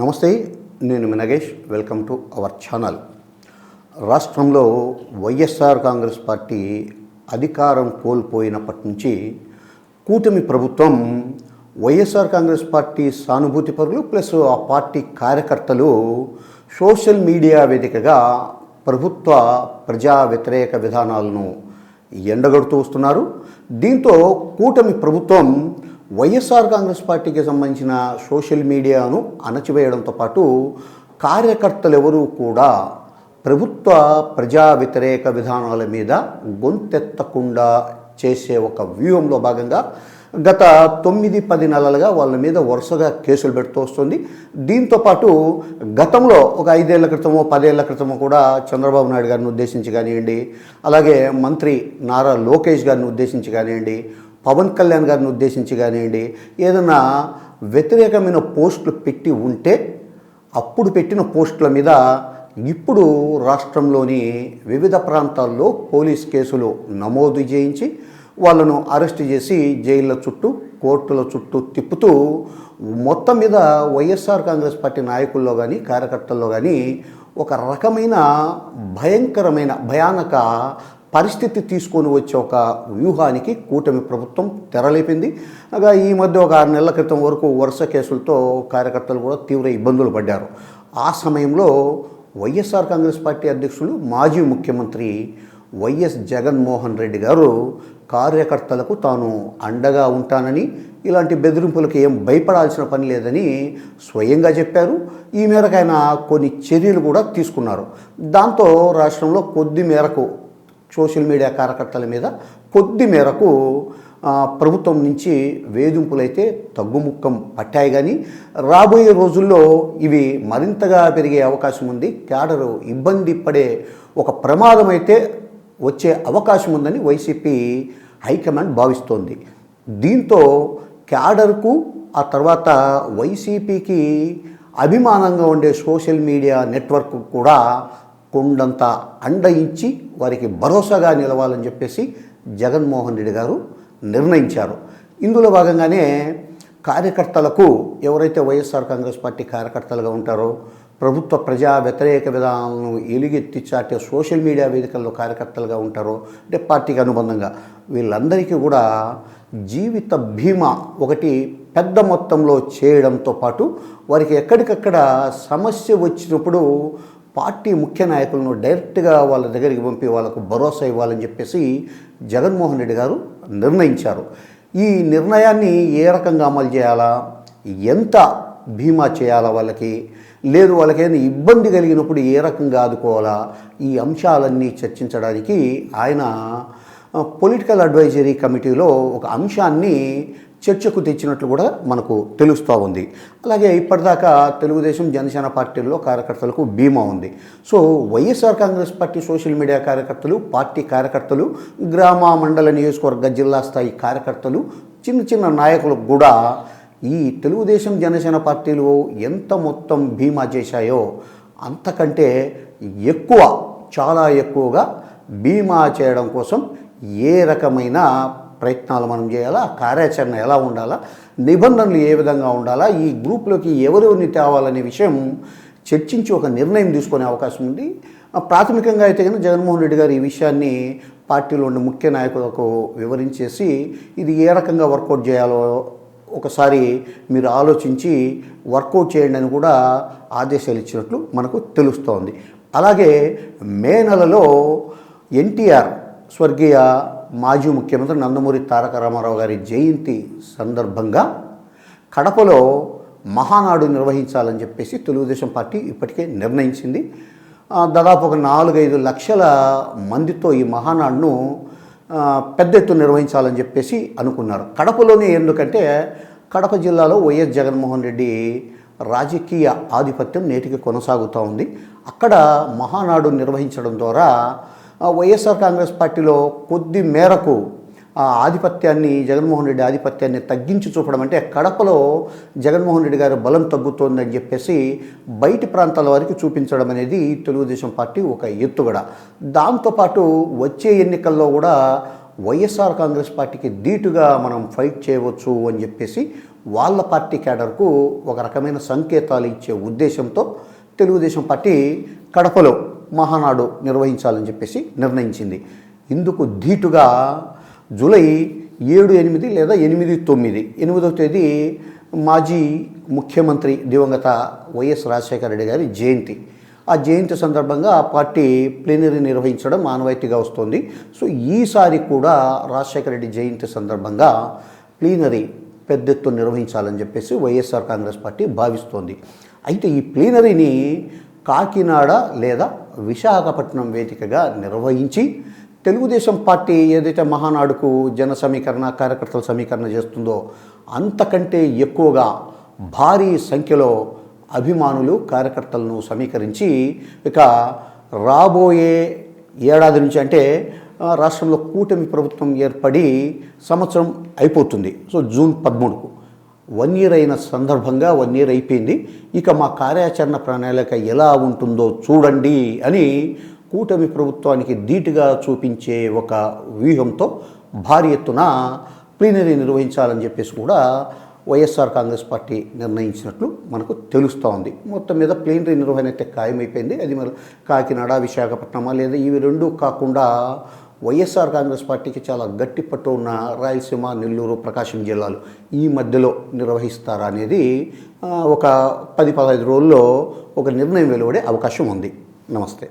నమస్తే నేను Minagesh welcome to our channel. రాష్ట్రంలో వైఎస్ఆర్ కాంగ్రెస్ పార్టీ అధికారం కోల్పోయినప్పటి నుంచి కూటమి ప్రభుత్వం వైఎస్ఆర్ కాంగ్రెస్ పార్టీ సానుభూతి పరులు ప్లస్ ఆ పార్టీ కార్యకర్తలు సోషల్ మీడియా వేదికగా ప్రభుత్వ ప్రజా వ్యతిరేక విధానాలను ఎండగడుతూ వస్తున్నారు. దీంతో కూటమి ప్రభుత్వం వైఎస్ఆర్ కాంగ్రెస్ పార్టీకి సంబంధించిన సోషల్ మీడియాను అణచివేయడంతో పాటు కార్యకర్తలు ఎవరూ కూడా ప్రభుత్వ ప్రజా వ్యతిరేక విధానాల మీద గొంతెత్తకుండా చేసే ఒక వ్యూహంలో భాగంగా గత తొమ్మిది పది నెలలుగా వాళ్ళ మీద వరుసగా కేసులు పెడుతూ వస్తుంది. దీంతో పాటు గతంలో ఒక ఐదేళ్ళ క్రితమో పదేళ్ళ క్రితమో కూడా చంద్రబాబు నాయుడు గారిని ఉద్దేశించి కానివ్వండి అలాగే మంత్రి నారా లోకేష్ గారిని ఉద్దేశించి కానివ్వండి పవన్ కళ్యాణ్ గారిని ఉద్దేశించి కానివ్వండి ఏదైనా వ్యతిరేకమైన పోస్టులు పెట్టి ఉంటే అప్పుడు పెట్టిన పోస్టుల మీద ఇప్పుడు రాష్ట్రంలోని వివిధ ప్రాంతాల్లో పోలీస్ కేసులు నమోదు చేయించి వాళ్ళను అరెస్ట్ చేసి జైళ్ళ చుట్టూ కోర్టుల చుట్టూ తిప్పుతూ మొత్తం మీద వైఎస్ఆర్ కాంగ్రెస్ పార్టీ నాయకుల్లో కానీ కార్యకర్తల్లో కానీ ఒక రకమైన భయంకరమైన భయానక పరిస్థితి తీసుకొని వచ్చే ఒక వ్యూహానికి కూటమి ప్రభుత్వం తెరలేపింది. అలాగా ఈ మధ్య ఒక ఆరు నెలల క్రితం వరకు వరుస కేసులతో కార్యకర్తలు కూడా తీవ్ర ఇబ్బందులు పడ్డారు. ఆ సమయంలో వైఎస్ఆర్ కాంగ్రెస్ పార్టీ అధ్యక్షులు మాజీ ముఖ్యమంత్రి వైఎస్ జగన్మోహన్ రెడ్డి గారు కార్యకర్తలకు తాను అండగా ఉంటానని ఇలాంటి బెదిరింపులకు ఏం భయపడాల్సిన పని లేదని స్వయంగా చెప్పారు. ఈ మేరకు ఆయన కొన్ని చర్యలు కూడా తీసుకున్నారు. దాంతో రాష్ట్రంలో కొద్ది మేరకు సోషల్ మీడియా కార్యకర్తల మీద కొద్ది మేరకు ప్రభుత్వం నుంచి వేధింపులైతే తగ్గుముఖం పట్టాయి కానీ రాబోయే రోజుల్లో ఇవి మరింతగా పెరిగే అవకాశం ఉంది. క్యాడరు ఇబ్బంది పడే ఒక ప్రమాదం అయితే వచ్చే అవకాశం ఉందని వైసీపీ హైకమాండ్ భావిస్తోంది. దీంతో క్యాడర్కు ఆ తర్వాత వైసీపీకి అభిమానంగా ఉండే సోషల్ మీడియా నెట్వర్క్ కూడా కొండంత అండ ఇచ్చి వారికి భరోసాగా నిలవాలని చెప్పేసి జగన్మోహన్ రెడ్డి గారు నిర్ణయించారు. ఇందులో భాగంగానే కార్యకర్తలకు ఎవరైతే వైఎస్ఆర్ కాంగ్రెస్ పార్టీ కార్యకర్తలుగా ఉంటారో ప్రభుత్వ ప్రజా వ్యతిరేక విధానాలను ఎలుగెత్తి చాటే సోషల్ మీడియా వేదికల్లో కార్యకర్తలుగా ఉంటారో అంటే పార్టీకి అనుబంధంగా వీళ్ళందరికీ కూడా జీవిత బీమా ఒకటి పెద్ద మొత్తంలో చేయడంతో పాటు వారికి ఎక్కడికక్కడ సమస్య వచ్చినప్పుడు పార్టీ ముఖ్య నాయకులను డైరెక్ట్గా వాళ్ళ దగ్గరికి పంపి వాళ్ళకు భరోసా ఇవ్వాలని చెప్పేసి జగన్మోహన్ రెడ్డి గారు నిర్ణయించారు. ఈ నిర్ణయాన్ని ఏ రకంగా అమలు చేయాలా? ఎంత బీమా చేయాలా వాళ్ళకి? లేదు వాళ్ళకేమైనా ఇబ్బంది కలిగినప్పుడు ఏ రకంగా ఆదుకోవాలా? ఈ అంశాలన్నీ చర్చించడానికి ఆయన పొలిటికల్ అడ్వైజరీ కమిటీలో ఒక అంశాన్ని చర్చకు తెచ్చినట్లు కూడా మనకు తెలుస్తూ ఉంది. అలాగే ఇప్పటిదాకా తెలుగుదేశం జనసేన పార్టీల్లో కార్యకర్తలకు బీమా ఉంది. So YSR Congress party social media కార్యకర్తలు పార్టీ కార్యకర్తలు గ్రామ మండల నియోజకవర్గ జిల్లా స్థాయి కార్యకర్తలు చిన్న చిన్న నాయకులకు కూడా ఈ తెలుగుదేశం జనసేన పార్టీలు ఎంత మొత్తం బీమా చేశాయో అంతకంటే ఎక్కువ చాలా ఎక్కువగా బీమా చేయడం కోసం ఏ రకమైన ప్రయత్నాలు మనం చేయాలా? కార్యాచరణ ఎలా ఉండాలా? నిబంధనలు ఏ విధంగా ఉండాలా? ఈ గ్రూప్లోకి ఎవరెవరిని తేవాలనే విషయం చర్చించి ఒక నిర్ణయం తీసుకునే అవకాశం ఉంది. ప్రాథమికంగా అయితే కనుక జగన్మోహన్ రెడ్డి గారు ఈ విషయాన్ని పార్టీలో ఉండే ముఖ్య నాయకులకు వివరించేసి ఇది ఏ రకంగా వర్కౌట్ చేయాలో ఒకసారి మీరు ఆలోచించి వర్కౌట్ చేయండి అని కూడా ఆదేశాలు ఇచ్చినట్లు మనకు తెలుస్తోంది. అలాగే మే నెలలో ఎన్టీఆర్ స్వర్గీయ మాజీ ముఖ్యమంత్రి నందమూరి తారక రామారావు గారి జయంతి సందర్భంగా కడపలో మహానాడు నిర్వహించాలని చెప్పేసి తెలుగుదేశం పార్టీ ఇప్పటికే నిర్ణయించింది. దాదాపు ఒక నాలుగైదు లక్షల మందితో ఈ మహానాడును పెద్ద ఎత్తున నిర్వహించాలని చెప్పేసి అనుకున్నారు. కడపలోనే ఎందుకంటే కడప జిల్లాలో వైఎస్ జగన్మోహన్ రెడ్డి రాజకీయ ఆధిపత్యం నేటికి కొనసాగుతూ ఉంది. అక్కడ మహానాడు నిర్వహించడం ద్వారా వైఎస్ఆర్ కాంగ్రెస్ పార్టీలో కొద్ది మేరకు ఆ ఆధిపత్యాన్ని జగన్మోహన్ రెడ్డి ఆధిపత్యాన్ని తగ్గించి చూపడం అంటే కడపలో జగన్మోహన్ రెడ్డి గారి బలం తగ్గుతోందని చెప్పేసి బయటి ప్రాంతాల వారికి చూపించడం అనేది తెలుగుదేశం పార్టీ ఒక ఎత్తుగడ. దాంతోపాటు వచ్చే ఎన్నికల్లో కూడా వైఎస్ఆర్ కాంగ్రెస్ పార్టీకి ధీటుగా మనం ఫైట్ చేయవచ్చు అని చెప్పేసి వాళ్ళ పార్టీ క్యాడర్కు ఒక రకమైన సంకేతాలు ఇచ్చే ఉద్దేశంతో తెలుగుదేశం పార్టీ కడపలో మహానాడు నిర్వహించాలని చెప్పేసి నిర్ణయించింది. ఇందుకు ధీటుగా జూలై ఏడు ఎనిమిది లేదా ఎనిమిది తొమ్మిది ఎనిమిదవ తేదీ మాజీ ముఖ్యమంత్రి దివంగత వైఎస్ రాజశేఖర రెడ్డి గారి జయంతి. ఆ జయంతి సందర్భంగా ఆ పార్టీ ప్లీనరీ నిర్వహించడం ఆనవాయితీగా వస్తుంది. సో ఈసారి కూడా రాజశేఖర రెడ్డి జయంతి సందర్భంగా ప్లీనరీ పెద్ద ఎత్తున నిర్వహించాలని చెప్పేసి వైఎస్ఆర్ కాంగ్రెస్ పార్టీ భావిస్తోంది. అయితే ఈ ప్లీనరీని కాకినాడ లేదా విశాఖపట్నం వేదికగా నిర్వహించి తెలుగుదేశం పార్టీ ఏదైతే మహానాడుకు జన సమీకరణ కార్యకర్తల సమీకరణ చేస్తుందో అంతకంటే ఎక్కువగా భారీ సంఖ్యలో అభిమానులు కార్యకర్తలను సమీకరించి ఇక రాబోయే ఏడాది నుంచి అంటే రాష్ట్రంలో కూటమి ప్రభుత్వం ఏర్పడి సంవత్సరం అయిపోతుంది. సో జూన్ పదమూడుకు. వన్ ఇయర్ అయిన సందర్భంగా వన్ ఇయర్ అయిపోయింది ఇక మా కార్యాచరణ ప్రణాళిక ఎలా ఉంటుందో చూడండి అని కూటమి ప్రభుత్వానికి ధీటుగా చూపించే ఒక వ్యూహంతో భారీ ఎత్తున ప్లీనరీ నిర్వహించాలని చెప్పేసి కూడా వైఎస్ఆర్ కాంగ్రెస్ పార్టీ నిర్ణయించినట్లు మనకు తెలుస్తూ ఉంది. మొత్తం మీద ప్లీనరీ నిర్వహణ అయితే ఖాయమైపోయింది. అది మరి కాకినాడ విశాఖపట్నమా లేదా ఇవి రెండు కాకుండా వైఎస్ఆర్ కాంగ్రెస్ పార్టీకి చాలా గట్టి పట్టు ఉన్న రాయలసీమ నెల్లూరు ప్రకాశం జిల్లాలు ఈ మధ్యలో నిర్వహిస్తారా అనేది ఒక పది పదహైదు రోజుల్లో ఒక నిర్ణయం వెలువడే అవకాశం ఉంది. నమస్తే.